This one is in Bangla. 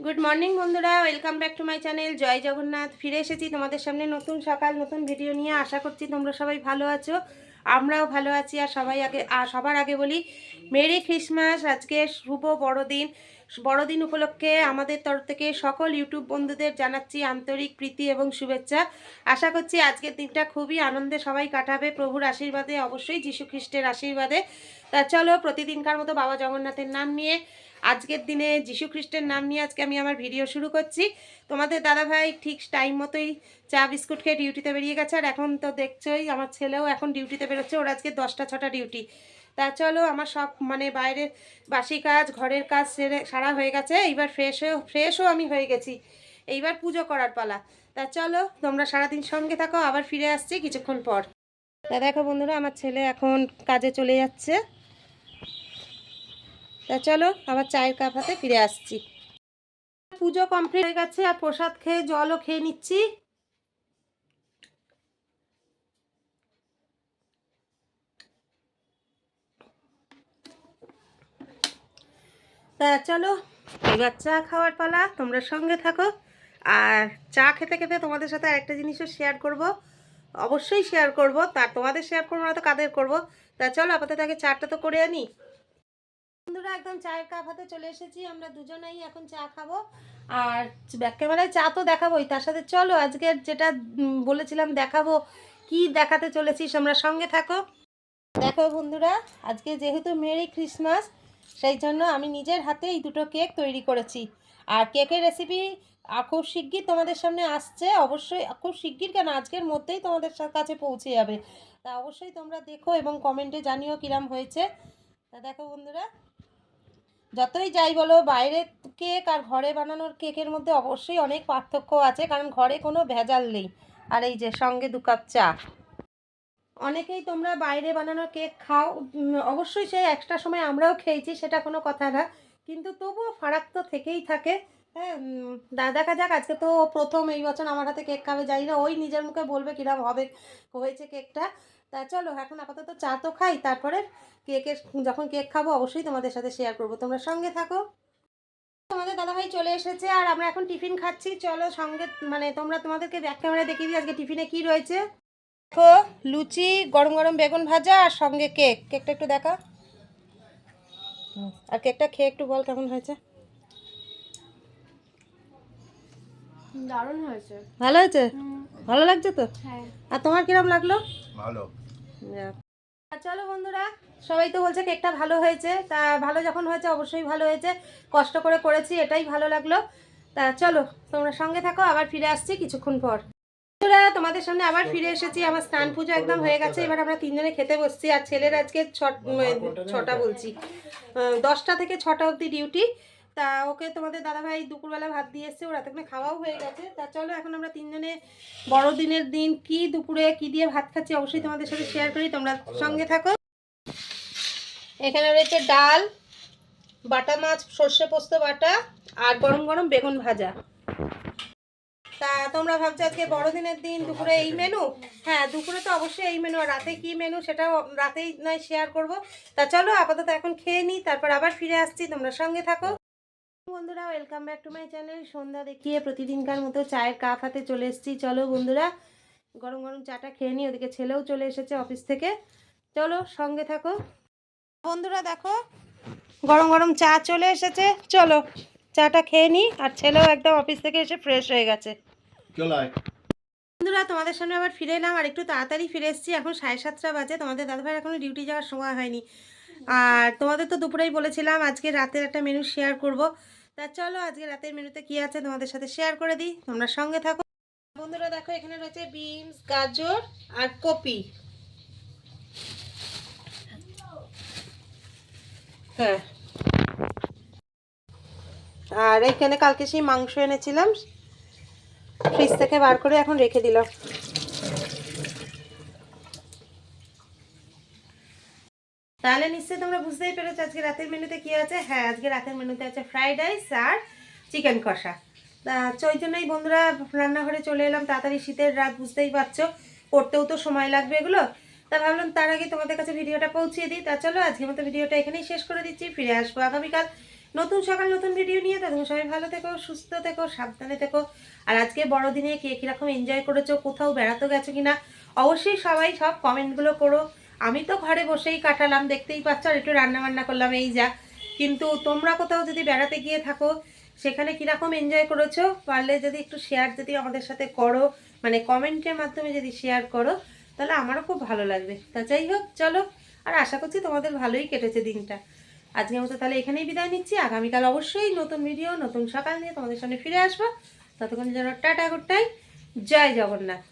গুড মর্নিং বন্ধুরা। Welcome back to my channel জয় জগন্নাথ। ফিরে এসেছি তোমাদের সামনে নতুন সকাল, নতুন ভিডিও নিয়ে। আশা করছি তোমরা সবাই ভালো আছো। আমরাও ভালো আছি। আর সবাই আগে সবার আগে বলি, মেরি ক্রিসমাস। আজকে শুভ বড়দিন। বড়দিন উপলক্ষে আমাদের তরফ থেকে সকল ইউটিউব বন্ধুদের জানাচ্ছি আন্তরিক প্রীতি এবং শুভেচ্ছা। আশা করছি আজকের দিনটা খুবই আনন্দে সবাই কাটাবে। প্রভুর আশীর্বাদে, অবশ্যই যীশু খ্রিস্টের আশীর্বাদে। তা চলো, প্রতিদিনকার মতো বাবা জগন্নাথের নাম নিয়ে আজকের দিনে যীশু খ্রিস্টের নাম নিয়ে আজকে আমি আমার ভিডিও শুরু করছি। তোমাদের দাদাভাই ঠিক টাইম মতোই চা, বিস্কুট খেয়ে ডিউটিতে বেরিয়ে গেছে। আর এখন তো দেখছোই আমার ছেলেও এখন ডিউটিতে বেরোচ্ছে। ওর আজকে দশটা, ছটা ডিউটি তা চলো আমার সব মানে বাইরের বাসি কাজ, ঘরের কাজ সেরে সারা হয়ে গেছে। এইবার ফ্রেশ হয়ে ফ্রেশও আমি হয়ে গেছি। এইবার পুজো করার পালা। তা চলো তোমরা সারাদিন সঙ্গে থাকো, আবার ফিরে আসছি কিছুক্ষণ পর। তা দেখো বন্ধুরা, আমার ছেলে এখন কাজে চলে যাচ্ছে। তা চলো, আবার চায়ের কাপ হাতে ফিরে আসছি। পুজো কমপ্লিট হয়ে গেছে, আর প্রসাদ খেয়ে, জলও খেয়ে নিচ্ছি। তা চলো, এবার চা খাওয়ার পালা, তোমরা সঙ্গে থাকো। আর চা খেতে খেতে তোমাদের সাথে আরেকটা জিনিসও শেয়ার করব। অবশ্যই শেয়ার করব তার তোমাদের শেয়ার করব না তো কাদের করব? তা চলো, আপাতত আগে চাটা তো করে আনি। বন্ধুরা, একদম চায়ের কাপ হাতে চলে এসেছি। আমরা দুজনেই এখন চা খাব। আর ব্যাক ক্যামেরায় চা তো দেখাবোই। তার সাথে চলো, আজকের যেটা বলেছিলাম দেখাবো, কি দেখাতে চলেছিস আমরা সঙ্গে থাকো। দেখো বন্ধুরা, আজকে যেহেতু মেরি ক্রিসমাস, সেই জন্য আমি নিজের হাতে এই দুটো কেক তৈরি করেছি। আর কেকের রেসিপি খুব শিগগির তোমাদের সামনে আসছে। অবশ্যই খুব শিগগির, কেন আজকের মধ্যেই তোমাদের কাছে পৌঁছে যাবে। তা অবশ্যই তোমরা দেখো এবং কমেন্টে জানিও কিরাম হয়েছে। তা দেখো বন্ধুরা যতই যাই বলো বাইরের কেক আর ঘরে বানানোর কেকের মধ্যে অবশ্যই অনেক পার্থক্য আছে, কারণ ঘরে কোনো ভেজাল নেই। আর এই যে সঙ্গে দু কাপ চা। অনেকেই তোমরা বাইরে বানানো কেক খাও অবশ্যই সেই একটা সময় আমরাও খেয়েছি, সেটা কোনো কথা না। কিন্তু তবুও ফারাক তো থেকেই থাকে। হ্যাঁ দেখা যাক, আজকে তো প্রথম এই বছর আমার হাতে কেক খাবে জানি না, ওই নিজের মুখে বলবে কিরম হবে, হয়েছে কেকটা। তা চলো, এখন আপাতত চা তো খাই, তারপরে কেকের, যখন কেক খাব, অবশ্যই তোমাদের সাথে শেয়ার করব। তোমরা সঙ্গে থাকো। তোমাদের দাদাভাই চলে এসেছে, আর আমরা এখন টিফিন খাচ্ছি। চলো, সঙ্গে মানে তোমরা তোমাদেরকে ব্যাক ক্যামেরা দেখিয়ে দিই, আজকে টিফিনে কি রয়েছে। দেখো, লুচি, গরম গরম বেগুন ভাজা, আর সঙ্গে কেক। কেকটা একটু দেখা। আর কেকটা খেয়ে একটু বল, কেমন হয়েছে? দারুণ হয়েছে। ভালো হয়েছে? ভালো লাগছে তো? হ্যাঁ। আর তোমার কিরম লাগল? ভালো। আর চলো বন্ধুরা সবাই তো বলছে কেকটা ভালো হয়েছে। তা ভালো যখন হয়েছে অবশ্যই ভালো হয়েছে। কষ্ট করে করেছি এটাই ভালো লাগল। তা চলো তোমরা সঙ্গে থাকো আবার ফিরে আসছি কিছুক্ষণ পর। বন্ধুরা তোমাদের সামনে আবার ফিরে এসেছি। আমার স্নান পুজো একদম হয়ে গেছে। এবার আমরা তিনজনে খেতে বসছি। আর ছেলের আজকে ছ- ছটা বলছি। দশটা থেকে ছটা অবধি ডিউটি। তা ওকে তোমাদের দাদাভাই দুপুরবেলা ভাত দিয়ে এসছে ওর এতক্ষণে খাওয়াও হয়ে গেছে। তা চলো এখন আমরা তিনজনে বড়দিনের দিন কি দুপুরে কি দিয়ে ভাত খাচ্ছি অবশ্যই তোমাদের সাথে শেয়ার করি তোমরা সঙ্গে থাকো। এখানে রয়েছে ডাল বাটা মাছ সর্ষে পোস্ত বাটা আর গরম গরম বেগুন ভাজা। তা তোমরা ভাবছ আজকে বড়দিনের দিন দুপুরে এই মেনু হ্যাঁ দুপুরে তো অবশ্যই এই মেনু আর রাতে কি মেনু সেটাও রাতেই নয় শেয়ার করব। তা চলো আপাতত এখন খেয়ে নিই তারপর আবার ফিরে আসছি তোমরা সঙ্গে থাকো। বন্ধুরা welcome back to my channel Sandhya দেখিয়ে প্রতিদিনকার মতো চায়ের কাপ হাতে চলে এসেছি। চলো বন্ধুরা গরম গরম চাটা খেয়ে নিই। ওদিকে ছেলেও চলে এসেছে অফিস থেকে। চলো সঙ্গে থাকো। বন্ধুরা দেখো গরম গরম চা চলে এসেছে। চলো চাটা খেয়ে নিই। আর ছেলেও একদম অফিস থেকে এসে ফ্রেশ হয়ে গেছে। বন্ধুরা তোমাদের সামনে আবার ফিরে এলাম। আর একটু তাড়াতাড়ি ফিরে এসেছি। এখন সাড়ে সাতটা বাজে। তোমাদের দাদাভাইয়ের এখনও ডিউটি যাওয়ার সময় হয়নি। আর তোমাদের তো দুপুরেই বলেছিলাম আজকে রাতের একটা মেনু শেয়ার করব। তা চলো আজকে রাতের মেনুতে কি আছে তোমাদের সাথে শেয়ার করে দিই। তোমরা সঙ্গে থাকো। বন্ধুরা, দেখো, এখানে রয়েছে বিনস, গাজর আর কপি। হ্যাঁ। আর এখানে কালকে সেই মাংস এনেছিলাম। ফ্রিজ থেকে বার করে এখন রেখে দিলাম। তাহলে নিশ্চয়ই তোমরা বুঝতেই পেরেছ আজকে রাতের মেনুতে কি আছে? হ্যাঁ আজকে রাতের মেনুতে আছে ফ্রাইড রাইস আর চিকেন কষা। তা, তো ওই বন্ধুরা রান্নাঘরে চলে এলাম, তাড়াতাড়ি শীতের রাত, বুঝতেই পারছ। করতেও তো সময় লাগবে এগুলো। তা ভাবলাম তার আগে তোমাদের কাছে ভিডিওটা পৌঁছিয়ে দিই। তা চলো, আজকের মতো ভিডিওটা এখানেই শেষ করে দিচ্ছি, ফিরে আসব আগামীকাল নতুন সকাল, নতুন ভিডিও নিয়ে। তখন সবাই ভালো থেকো, সুস্থ থেকো, সাবধানে থেকো। আর আজকে বড়দিনে কে কীরকম এনজয় করেছ, কোথাও বেড়াতে গেছো কিনা, অবশ্যই সবাই সব কমেন্টগুলো করো। আমি তো ঘরে বসেই কাটালাম, দেখতেই পাচ্ছ, আর একটু রান্না বান্না করলাম, এই যা। কিন্তু তোমরা কোথাও যদি বেড়াতে গিয়ে থাকো, সেখানে কীরকম এনজয় করেছ? পারলে যদি একটু শেয়ার যদি আমাদের সাথে করো মানে কমেন্টের মাধ্যমে যদি শেয়ার করো, তাহলে আমারও খুব ভালো লাগবে। তা যাই হোক, চলো। আর আশা করছি তোমাদের ভালোই কেটেছে দিনটা। আজকের মতো তাহলে এখানেই বিদায় নিচ্ছি। আগামীকাল অবশ্যই নতুন ভিডিও নতুন সকাল নিয়ে তোমাদের সামনে ফিরে আসব। ততক্ষণ যেন টাটা গুড জয় জগন্নাথ।